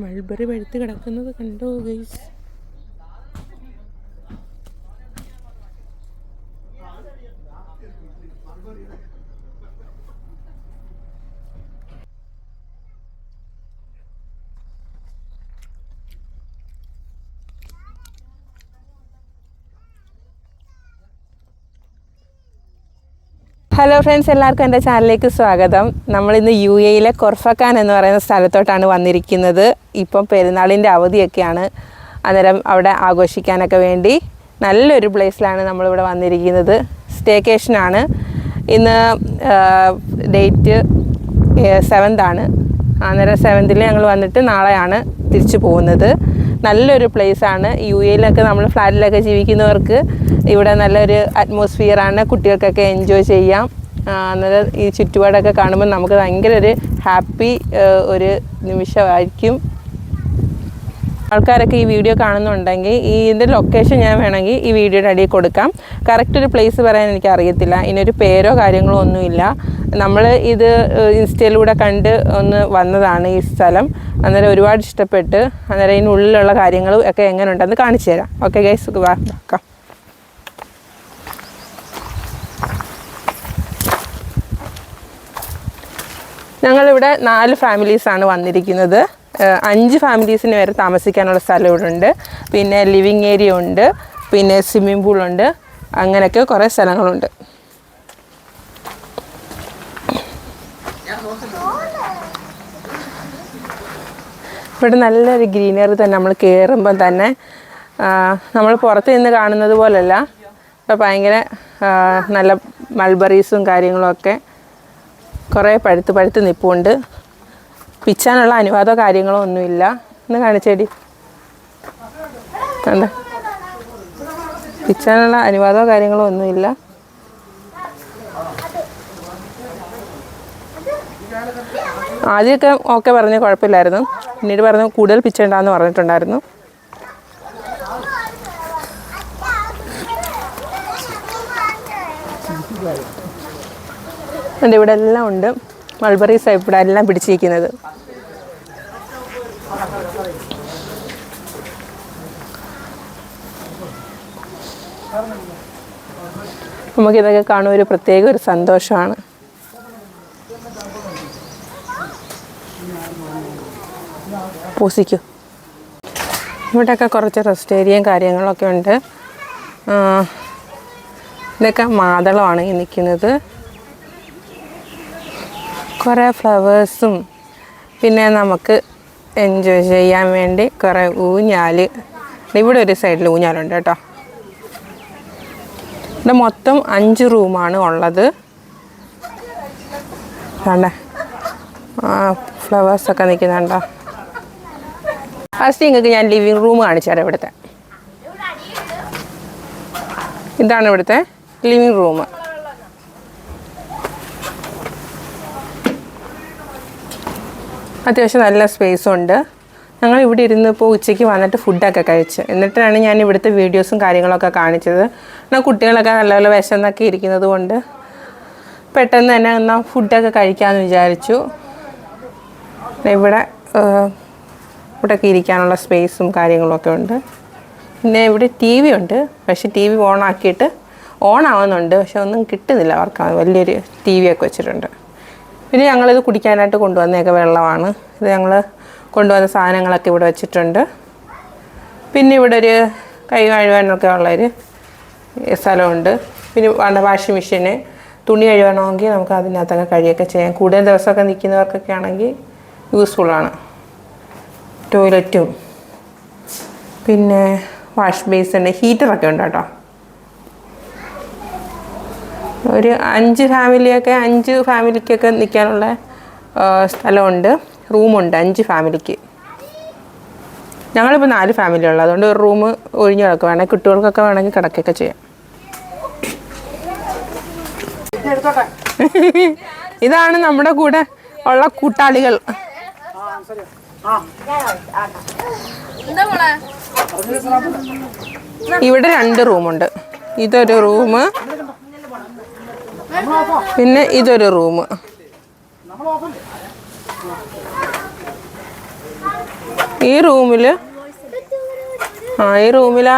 Mulberry പഴുത്ത് കിടക്കുന്നത് കണ്ടോ ഗൈസ് ഹലോ ഫ്രണ്ട്സ് എല്ലാവർക്കും എന്റെ ചാനലിലേക്ക് സ്വാഗതം. നമ്മളിന്ന് യു എയിലെ കൊർഫക്കാൻ എന്ന് പറയുന്ന സ്ഥലത്തോട്ടാണ് വന്നിരിക്കുന്നത്. ഇപ്പം പെരുന്നാളിന്റെ അവധിയൊക്കെയാണ്. അന്നേരം അവിടെ ആഘോഷിക്കാനൊക്കെ വേണ്ടി നല്ലൊരു പ്ലേസിലാണ് നമ്മളിവിടെ വന്നിരിക്കുന്നത്. സ്റ്റേക്കേഷനാണ് ഇന്ന് ഡേറ്റ് സെവൻത് ആണ്. അന്നേരം സെവൻത്തിൽ ഞങ്ങൾ വന്നിട്ട് നാളെയാണ് തിരിച്ചു പോകുന്നത്. നല്ലൊരു പ്ലേസാണ് യു എയിലൊക്കെ നമ്മൾ ഫ്ലാറ്റിലൊക്കെ ജീവിക്കുന്നവർക്ക് ഇവിടെ നല്ലൊരു അറ്റ്മോസ്ഫിയറാണ് കുട്ടികൾക്കൊക്കെ എൻജോയ് ചെയ്യാം. അന്നേരം ഈ ചുറ്റുപാടൊക്കെ കാണുമ്പോൾ നമുക്ക് ഭയങ്കര ഒരു ഹാപ്പി ഒരു നിമിഷമായിരിക്കും. ആൾക്കാരൊക്കെ ഈ വീഡിയോ കാണുന്നുണ്ടെങ്കിൽ ഈ ഇതിന്റെ ലൊക്കേഷൻ ഞാൻ വേണമെങ്കിൽ ഈ വീഡിയോയുടെ അടിയിൽ കൊടുക്കാം. കറക്റ്റ് ഒരു പ്ലേസ് പറയാൻ എനിക്ക് അറിയത്തില്ല ഇതിനൊരു പേരോ കാര്യങ്ങളോ ഒന്നുമില്ല. നമ്മൾ ഇത് ഇൻസ്റ്റയിലൂടെ കണ്ട് ഒന്ന് വന്നതാണ് ഈ സ്ഥലം. അന്നേരം ഒരുപാട് ഇഷ്ടപ്പെട്ട് അന്നേരം ഇതിനുള്ളിലുള്ള കാര്യങ്ങളും ഒക്കെ എങ്ങനെ ഉണ്ടെന്ന് കാണിച്ചു തരാം. ഓക്കെ ഗൈസ് വാക്കാം ഞങ്ങളിവിടെ നാല് ഫാമിലീസാണ് വന്നിരിക്കുന്നത്. അഞ്ച് ഫാമിലീസിന് വരെ താമസിക്കാനുള്ള സ്ഥലം ഇവിടെ ഉണ്ട്. പിന്നെ ലിവിങ് ഏരിയ ഉണ്ട്. പിന്നെ സ്വിമ്മിംഗ് പൂളുണ്ട് അങ്ങനെയൊക്കെ കുറേ സ്ഥലങ്ങളുണ്ട്. ഇവിടെ നല്ലൊരു ഗ്രീനറി തന്നെ നമ്മൾ കയറുമ്പം തന്നെ നമ്മൾ പുറത്ത് നിന്ന് കാണുന്നത് പോലല്ല. ഇപ്പം ഭയങ്കര നല്ല മൾബറീസും കാര്യങ്ങളൊക്കെ കുറേ പഴുത്ത് പഴുത്ത് നിൽപ്പുണ്ട് പിച്ചാനുള്ള അനുവാദമോ കാര്യങ്ങളോ ഒന്നുമില്ല. ഒന്ന് കാണിച്ചേടി. കണ്ട? പിച്ചാനുള്ള അനുവാദമോ കാര്യങ്ങളോ ഒന്നുമില്ല. ആദ്യമൊക്കെ ഓക്കെ പറഞ്ഞ് കുഴപ്പമില്ലായിരുന്നു. പിന്നീട് പറഞ്ഞു കൂടുതൽ പിച്ചുണ്ടാന്ന് പറഞ്ഞിട്ടുണ്ടായിരുന്നു. ഉണ്ട് ഇവിടെ എല്ലാം ഉണ്ട്. മൾബറീസ് ഇവിടെ എല്ലാം പിടിച്ചിരിക്കുന്നത്. നമുക്കിതൊക്കെ കാണുമ്പോൾ ഒരു പ്രത്യേക ഒരു സന്തോഷമാണ്. പൂസിക്കൂ. ഇവിടെയൊക്കെ കുറച്ച് റെസ്റ്റ് ഏരിയയും കാര്യങ്ങളൊക്കെ ഉണ്ട്. ഇതൊക്കെ മാതളമാണ് ഈ നിൽക്കുന്നത്. കുറേ ഫ്ലവേഴ്സും. പിന്നെ നമുക്ക് എൻജോയ് ചെയ്യാൻ വേണ്ടി കുറേ ഊഞ്ഞാൽ ഇവിടെ ഒരു സൈഡിൽ ഊഞ്ഞാലുണ്ട് കേട്ടോ. ഇവിടെ മൊത്തം അഞ്ച് റൂമാണ് ഉള്ളത്. വേണ്ടേ ആ ഫ്ലവേഴ്സൊക്കെ നിൽക്കുന്നുണ്ടോ ഫസ്റ്റ് നിങ്ങൾക്ക് ഞാൻ ലിവിങ് റൂം കാണിച്ചു ഇവിടുത്തെ. ഇതാണ് ഇവിടുത്തെ ലിവിങ് റൂം അത്യാവശ്യം നല്ല സ്പേസും ഉണ്ട്. ഞങ്ങൾ ഇവിടെ ഇരുന്ന് ഇപ്പോൾ ഉച്ചയ്ക്ക് വന്നിട്ട് ഫുഡൊക്കെ കഴിച്ച്. എന്നിട്ടാണ് ഞാൻ ഇവിടുത്തെ വീഡിയോസും കാര്യങ്ങളൊക്കെ കാണിച്ചത്. എന്നാൽ കുട്ടികളൊക്കെ നല്ല നല്ല വിശന്നൊക്കെ ഇരിക്കുന്നത് കൊണ്ട് പെട്ടെന്ന് തന്നെ എന്നാൽ ഫുഡൊക്കെ കഴിക്കാമെന്ന് വിചാരിച്ചു. ഇവിടെ ഇവിടെയൊക്കെ ഇരിക്കാനുള്ള സ്പേസും കാര്യങ്ങളൊക്കെ ഉണ്ട്. പിന്നെ ഇവിടെ ടി വി ഉണ്ട്. പക്ഷേ ടി വി ഓണാക്കിയിട്ട് ഓൺ ആവുന്നുണ്ട്. പക്ഷെ ഒന്നും കിട്ടുന്നില്ല അവർക്ക് വലിയൊരു ടി വി ഒക്കെ വെച്ചിട്ടുണ്ട്. പിന്നെ ഞങ്ങളിത് കുടിക്കാനായിട്ട് കൊണ്ടുവന്നേക്കെ വെള്ളമാണ്. ഇത് ഞങ്ങൾ കൊണ്ടുവന്ന സാധനങ്ങളൊക്കെ ഇവിടെ വെച്ചിട്ടുണ്ട്. പിന്നെ ഇവിടെ ഒരു കൈ കഴുകാനൊക്കെ ഉള്ളൊരു സ്ഥലമുണ്ട്. പിന്നെ വേണ്ട വാഷിംഗ് മെഷീന് തുണി കഴുകണമെങ്കിൽ നമുക്ക് അതിനകത്തൊക്കെ കഴിയൊക്കെ ചെയ്യാം. കൂടുതൽ ദിവസമൊക്കെ നിൽക്കുന്നവർക്കൊക്കെ ആണെങ്കിൽ യൂസ്ഫുള്ളാണ് ടോയ്ലറ്റും പിന്നെ വാഷ് ബേസിന്റെ ഹീറ്ററൊക്കെ ഉണ്ട് കേട്ടോ. ഒരു അഞ്ച് ഫാമിലിയൊക്കെ അഞ്ച് ഫാമിലിക്കൊക്കെ നിൽക്കാനുള്ള സ്ഥലമുണ്ട്. റൂമുണ്ട് അഞ്ച് ഫാമിലിക്ക്. ഞങ്ങളിപ്പോൾ നാല് ഫാമിലി ഉള്ളത്. അതുകൊണ്ട് ഒരു റൂം ഒഴിഞ്ഞു കിടക്കുക വേണമെങ്കിൽ കുട്ടികൾക്കൊക്കെ വേണമെങ്കിൽ കിടക്കുകയൊക്കെ ചെയ്യാം. ഇതാണ് നമ്മുടെ കൂടെ ഉള്ള കൂട്ടാളികൾ. ഇവിടെ രണ്ട് റൂമുണ്ട്. ഇതൊരു റൂം പിന്നെ ഇതൊരു റൂം. ഈ റൂമിൽ ആ ഈ റൂമിൽ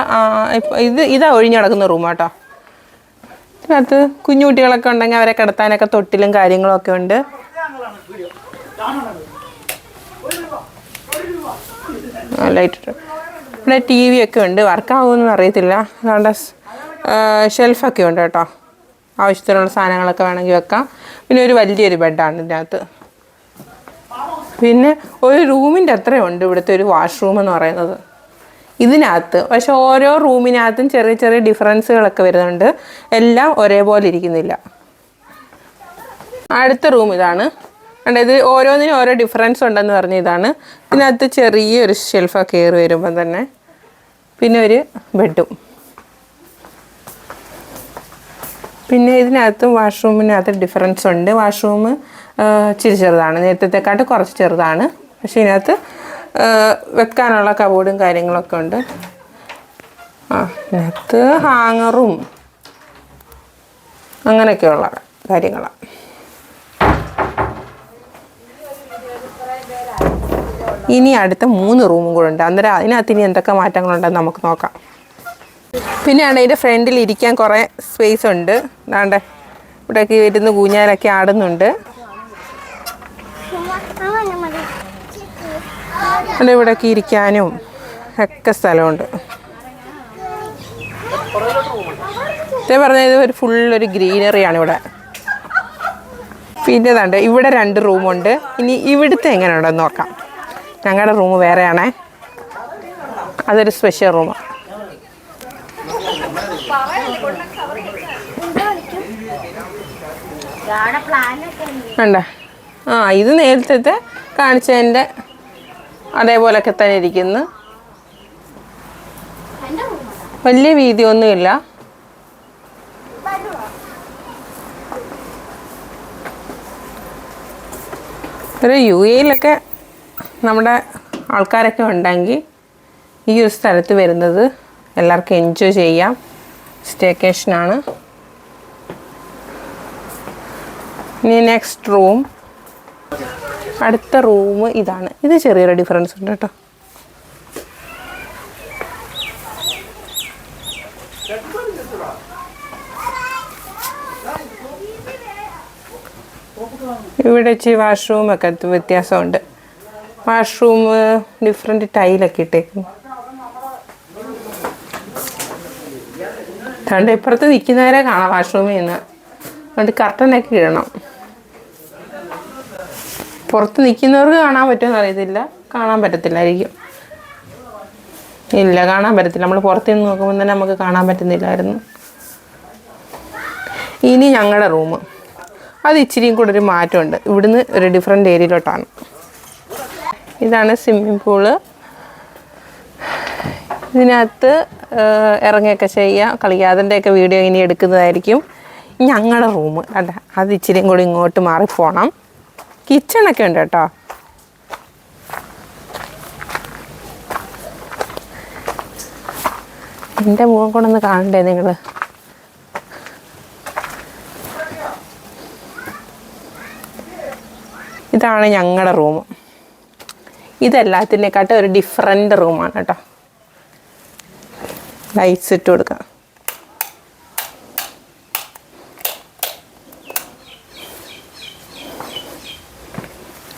ഇത് ഇതാ ഒഴിഞ്ഞു കിടക്കുന്ന റൂം കേട്ടോ ഇതിനകത്ത് കുഞ്ഞു കുട്ടികളൊക്കെ ഉണ്ടെങ്കിൽ അവരെ കിടത്താനൊക്കെ തൊട്ടിലും കാര്യങ്ങളും ഒക്കെ ഉണ്ട്. ഇവിടെ ടി വി ഒക്കെ ഉണ്ട്. വർക്കാവുമെന്ന് അറിയത്തില്ല. അതുകൊണ്ട് ഷെൽഫൊക്കെ ഉണ്ട് കേട്ടോ. ആവശ്യത്തിനുള്ള സാധനങ്ങളൊക്കെ വേണമെങ്കിൽ വെക്കാം. പിന്നെ ഒരു വലിയൊരു ബെഡാണ് ഇതിനകത്ത്. പിന്നെ ഒരു റൂമിന്റെ അത്രയുണ്ട് ഇവിടുത്തെ ഒരു വാഷ്റൂം എന്ന് പറയുന്നത്. ഇതിനകത്ത് പക്ഷെ ഓരോ റൂമിനകത്തും ചെറിയ ചെറിയ ഡിഫറൻസുകളൊക്കെ വരുന്നുണ്ട്. എല്ലാം ഒരേപോലെ ഇരിക്കുന്നില്ല. അടുത്ത റൂം ഇതാണ്. അതായത് ഓരോന്നിനും ഓരോ ഡിഫറൻസ് ഉണ്ടെന്ന് പറഞ്ഞ ഇതാണ്. ഇതിനകത്ത് ചെറിയൊരു ഷെൽഫൊക്കെ കയറി വരുമ്പം തന്നെ. പിന്നെ ഒരു ബെഡും. പിന്നെ ഇതിനകത്തും വാഷ്റൂമിനകത്ത് ഡിഫറൻസ് ഉണ്ട്. വാഷ്റൂം ഇച്ചിരി ചെറുതാണ്. നേരത്തെക്കാട്ട് കുറച്ച് ചെറുതാണ്. പക്ഷേ ഇതിനകത്ത് വെക്കാനുള്ള കബോർഡും കാര്യങ്ങളൊക്കെ ഉണ്ട്. ആ ഇതിനകത്ത് ഹാങ്ങറും അങ്ങനെയൊക്കെയുള്ള കാര്യങ്ങളാണ് ഇനി അടുത്ത മൂന്ന് റൂമും കൂടെ ഉണ്ട്. അന്നേരം അതിനകത്ത് ഇനി എന്തൊക്കെ മാറ്റങ്ങളുണ്ടെന്ന് നമുക്ക് നോക്കാം. പിന്നെയാണ് ഇതിന്റെ ഫ്രണ്ടിൽ ഇരിക്കാൻ കുറേ സ്പേസ് ഉണ്ട്. അതാണ്ട് ഇവിടെയൊക്കെ വരുന്ന കൂഞ്ഞാലൊക്കെ ആടുന്നുണ്ട്. അതുകൊണ്ട് ഇവിടെയൊക്കെ ഇരിക്കാനും ഒക്കെ സ്ഥലമുണ്ട്. ഞാൻ പറഞ്ഞത് ഒരു ഫുള്ളൊരു ഗ്രീനറിയാണ് ഇവിടെ. പിന്നെ ഇതാണ്ട് ഇവിടെ രണ്ട് റൂമുണ്ട് ഇനി ഇവിടുത്തെ എങ്ങനെയുണ്ടെന്ന് നോക്കാം. ഞങ്ങളുടെ റൂം വേറെയാണേ. അതൊരു സ്പെഷ്യൽ റൂമാണ് വേണ്ട ആ ഇത് നേരത്തെ കാണിച്ചതിന്റെ അതേപോലൊക്കെ തന്നെ ഇരിക്കുന്നു. വലിയ വീതിയൊന്നുമില്ല. ഒരു യു എയിലൊക്കെ നമ്മുടെ ആൾക്കാരൊക്കെ ഉണ്ടെങ്കിൽ ഈ ഒരു സ്ഥലത്ത് വരുന്നത് എല്ലാവർക്കും എൻജോയ് ചെയ്യാം. സ്റ്റേക്കേഷനാണ് ഇനി നെക്സ്റ്റ് റൂം അടുത്ത റൂം ഇതാണ്. ഇത് ചെറിയൊരു ഡിഫറൻസ് ഉണ്ട് കേട്ടോ. ഇവിടെ ഇച്ചിരി വാഷ്റൂമൊക്കെ വ്യത്യാസമുണ്ട്. വാഷ്റൂം ഡിഫറെന്റ് ടൈലൊക്കെ ഇട്ടേക്കുന്നു. അതുകൊണ്ട് ഇപ്പുറത്ത് നിൽക്കുന്നവരെ കാണാം വാഷ്റൂമിൽ നിന്ന്. അതുകൊണ്ട് കർട്ടനൊക്കെ ഇടണം. പുറത്ത് നിൽക്കുന്നവർക്ക് കാണാൻ പറ്റുമെന്ന് അറിയത്തില്ല. കാണാൻ പറ്റത്തില്ലായിരിക്കും. ഇല്ല കാണാൻ പറ്റത്തില്ല. നമ്മൾ പുറത്ത് നിന്ന് നോക്കുമ്പോൾ തന്നെ നമുക്ക് കാണാൻ പറ്റുന്നില്ലായിരുന്നു. ഇനി ഞങ്ങളുടെ റൂം. അത് ഇച്ചിരിയും കൂടെ ഒരു മാറ്റമുണ്ട്. ഇവിടുന്ന് ഒരു ഡിഫറെന്റ് ഏരിയയിലോട്ടാണ്. ഇതാണ് സ്വിമ്മിംഗ് പൂൾ ഇതിനകത്ത് ഇറങ്ങിയൊക്കെ ചെയ്യാം കളിയാതന്റെയൊക്കെ വീഡിയോ ഇനി എടുക്കുന്നതായിരിക്കും ഞങ്ങളുടെ റൂം. അല്ല അത് ഇച്ചിരിയും കൂടി ഇങ്ങോട്ട് മാറി കിച്ചണൊക്കെ ഉണ്ട് കേട്ടോ. എന്റെ മുഖം കൊണ്ടൊന്ന് കാണണ്ടേ നിങ്ങൾ ഇതാണ് ഞങ്ങളുടെ റൂം. ഇതെല്ലാത്തിനേക്കാട്ടും ഒരു ഡിഫറെന്റ് റൂമാണ് കേട്ടോ. ലൈറ്റ്സ് ഇട്ട് കൊടുക്കാം.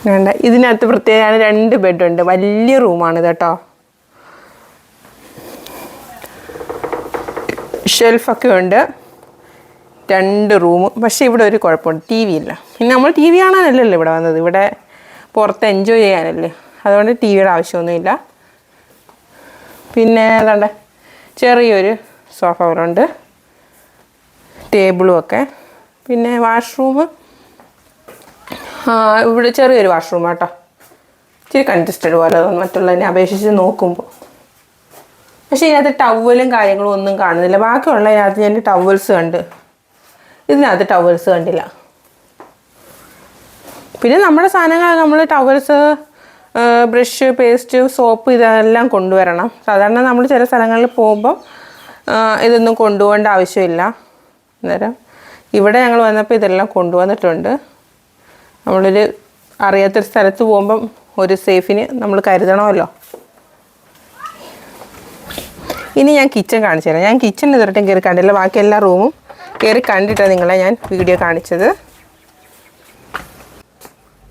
വേണ്ട. ഇതിനകത്ത് പ്രത്യേകമാണ് രണ്ട് ബെഡുണ്ട്. വലിയ റൂമാണ് കേട്ടോ. ഷെൽഫൊക്കെ ഉണ്ട്. രണ്ട് റൂം. പക്ഷേ ഇവിടെ ഒരു കുഴപ്പമുണ്ട്. ടി വി ഇല്ല. പിന്നെ നമ്മൾ ടി വി കാണാനല്ലല്ലോ ഇവിടെ വന്നത്. ഇവിടെ പുറത്ത് എൻജോയ് ചെയ്യാനല്ലേ. അതുകൊണ്ട് ടി വിയുടെ ആവശ്യമൊന്നുമില്ല. പിന്നെ ഏതാണ്ട് ചെറിയൊരു സോഫ ഉണ്ട്. ടേബിളും ഒക്കെ. പിന്നെ വാഷ്റൂം ഇവിടെ ചെറിയൊരു വാഷ്റൂം കേട്ടോ ഇച്ചിരി കൺജസ്റ്റഡ് പോലെ മറ്റുള്ളതിനെ അപേക്ഷിച്ച് നോക്കുമ്പോൾ പക്ഷേ ഇതിനകത്ത് ടവലും കാര്യങ്ങളും ഒന്നും കാണുന്നില്ല. ബാക്കിയുള്ള ഇതിനകത്ത് ഞാൻ ടവൽസ് കണ്ട്. ഇതിനകത്ത് ടവൽസ് കണ്ടില്ല. പിന്നെ നമ്മുടെ സാധനങ്ങൾ നമ്മൾ ടവൽസ് ബ്രഷ് പേസ്റ്റ് സോപ്പ് ഇതെല്ലാം കൊണ്ടുവരണം. സാധാരണ നമ്മൾ ചില സ്ഥലങ്ങളിൽ പോകുമ്പം ഇതൊന്നും കൊണ്ടുപോകേണ്ട ആവശ്യമില്ല. അന്നേരം ഇവിടെ ഞങ്ങൾ വന്നപ്പോൾ ഇതെല്ലാം കൊണ്ടുവന്നിട്ടുണ്ട്. നമ്മളൊരു അറിയാത്തൊരു സ്ഥലത്ത് പോകുമ്പം ഒരു സേഫിന് നമ്മൾ കരുതണമല്ലോ. ഇനി ഞാൻ കിച്ചൺ കാണിച്ചു തരാം. ഞാൻ കിച്ചൺ ഇതുവരെയും കയറി കണ്ടില്ല. ബാക്കി എല്ലാ റൂമും കയറി കണ്ടിട്ടാണ് നിങ്ങളെ ഞാൻ വീഡിയോ കാണിച്ചത്.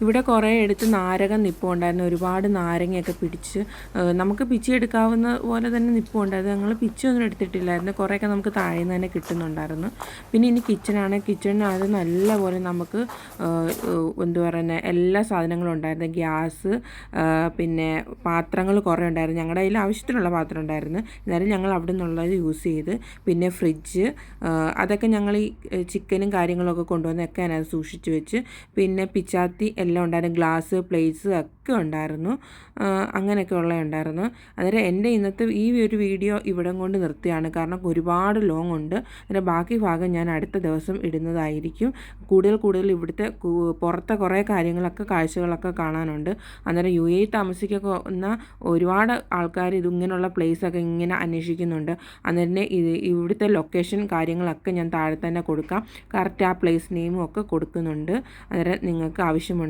ഇവിടെ കുറേ എടുത്ത് നാരകം നിപ്പുണ്ടായിരുന്നു ഒരുപാട് നാരങ്ങയൊക്കെ പിടിച്ച് നമുക്ക് പിച്ചെടുക്കാവുന്ന പോലെ തന്നെ നിപ്പുണ്ടായിരുന്നു ഞങ്ങൾ പിച്ചൊന്നും എടുത്തിട്ടില്ലായിരുന്നു. കുറേയൊക്കെ നമുക്ക് താഴെ നിന്ന് തന്നെ കിട്ടുന്നുണ്ടായിരുന്നു. പിന്നെ ഇനി കിച്ചണാണ്. കിച്ചണിനകത്ത് നല്ലപോലെ നമുക്ക് എന്തു പറയുന്നത് എല്ലാ സാധനങ്ങളും ഉണ്ടായിരുന്നു. ഗ്യാസ് പിന്നെ പാത്രങ്ങൾ കുറേ ഉണ്ടായിരുന്നു. ഞങ്ങളുടെ കയ്യിൽ ആവശ്യത്തിനുള്ള പാത്രം ഉണ്ടായിരുന്നു. എന്നാലും ഞങ്ങൾ അവിടെ നിന്നുള്ളത് യൂസ് ചെയ്ത് പിന്നെ ഫ്രിഡ്ജ് അതൊക്കെ ഞങ്ങൾ ഈ ചിക്കനും കാര്യങ്ങളൊക്കെ കൊണ്ടുവന്നൊക്കെ അതിനകത്ത് സൂക്ഷിച്ച് വെച്ച് പിന്നെ പിച്ചാത്തി എല്ലാം ഉണ്ടായിരുന്നു. ഗ്ലാസ് പ്ലേറ്റ്സ് ഒക്കെ ഉണ്ടായിരുന്നു. അങ്ങനെയൊക്കെ ഉള്ള ഉണ്ടായിരുന്നു. അന്നേരം എന്റെ ഇന്നത്തെ ഈ ഒരു വീഡിയോ ഇവിടം കൊണ്ട് നിർത്തിയാണ്. കാരണം ഒരുപാട് ലോങ് ഉണ്ട്. അതിന്റെ ബാക്കി ഭാഗം ഞാൻ അടുത്ത ദിവസം ഇടുന്നതായിരിക്കും. കൂടുതൽ കൂടുതൽ ഇവിടുത്തെ പുറത്തെ കുറേ കാര്യങ്ങളൊക്കെ കാഴ്ചകളൊക്കെ കാണാനുണ്ട്. അന്നേരം യു എ താമസിക്കുന്ന ഒരുപാട് ആൾക്കാർ ഇത് ഇങ്ങനെയുള്ള പ്ലേസൊക്കെ ഇങ്ങനെ അന്വേഷിക്കുന്നുണ്ട്. അന്നേരം ഇത് ഇവിടുത്തെ ലൊക്കേഷൻ കാര്യങ്ങളൊക്കെ ഞാൻ താഴെ തന്നെ കൊടുക്കാം. കറക്റ്റ് ആ പ്ലേസ് നെയിമും ഒക്കെ കൊടുക്കുന്നുണ്ട്. അന്നേരം നിങ്ങൾക്ക്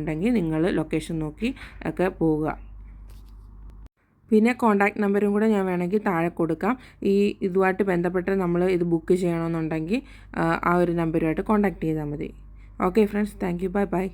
ആവശ്യമുണ്ടെങ്കിൽ നിങ്ങൾ ലൊക്കേഷൻ നോക്കി ഒക്കെ പോവുക. പിന്നെ കോൺടാക്ട് നമ്പറും കൂടെ ഞാൻ വേണമെങ്കിൽ താഴെ കൊടുക്കാം. ഈ ഇതുമായിട്ട് ബന്ധപ്പെട്ട് നമ്മൾ ഇത് ബുക്ക് ചെയ്യണമെന്നുണ്ടെങ്കിൽ ആ ഒരു നമ്പരുമായിട്ട് കോൺടാക്ട് ചെയ്താൽ മതി. Okay friends thank you bye bye